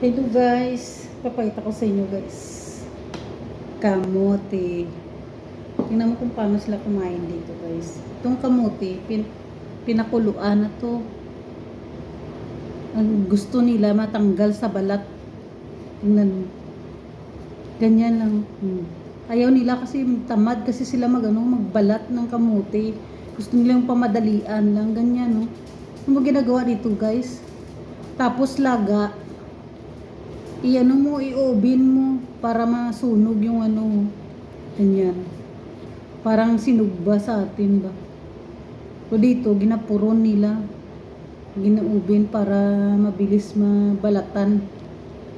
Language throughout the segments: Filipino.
Hello guys, papakita ko sa inyo guys. Kamote. Tingnan mo kung paano sila kumain dito guys. Itong kamote, pin pinakuluan na to. Ang gusto nila matanggal sa balat. Tingnan mo. Ganyan lang. Hmm. Ayaw nila kasi tamad kasi sila mag, ano, magbalat ng kamote. Gusto nilang pamadalian lang. Ganyan no. Ano mo ginagawa dito guys? Tapos laga, i-ano mo, i-oven mo para masunog yung ano, ganyan. Parang sinugba sa atin ba. O dito, ginapuron nila. Gina-oven para mabilis mabalatan.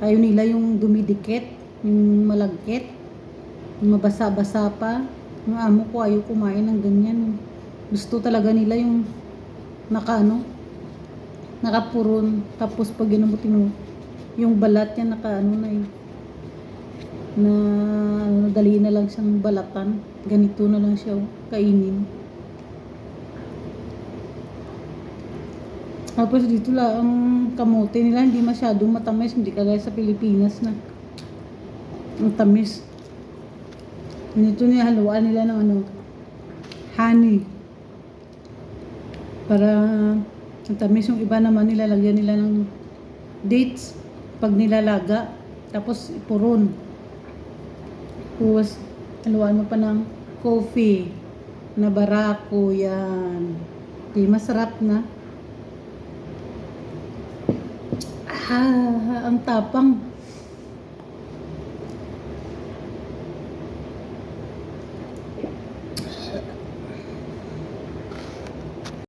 Ayaw nila yung dumidikit, yung malagkit, yung mabasa-basa pa. Yung amo ko ayaw kumain ng ganyan. Gusto talaga nila yung naka ano, nakapuron. Tapos pag ginamutin mo, yung balat niya naka ano na eh. Na ano, dali na lang siyang balatan. Ganito na lang siya oh, kainin. Tapos dito lang ang kamote nila hindi masyadong matamis, hindi kagaya sa Pilipinas na ang tamis. Dito niya haluan nila ng ano, honey. Para ang tamis yung iba naman nilalagyan nila ng dates pag nilalaga. Tapos puron. Tapos haluan mo pa ng coffee na barako yan. Di masarap na. Ah, ang tapang.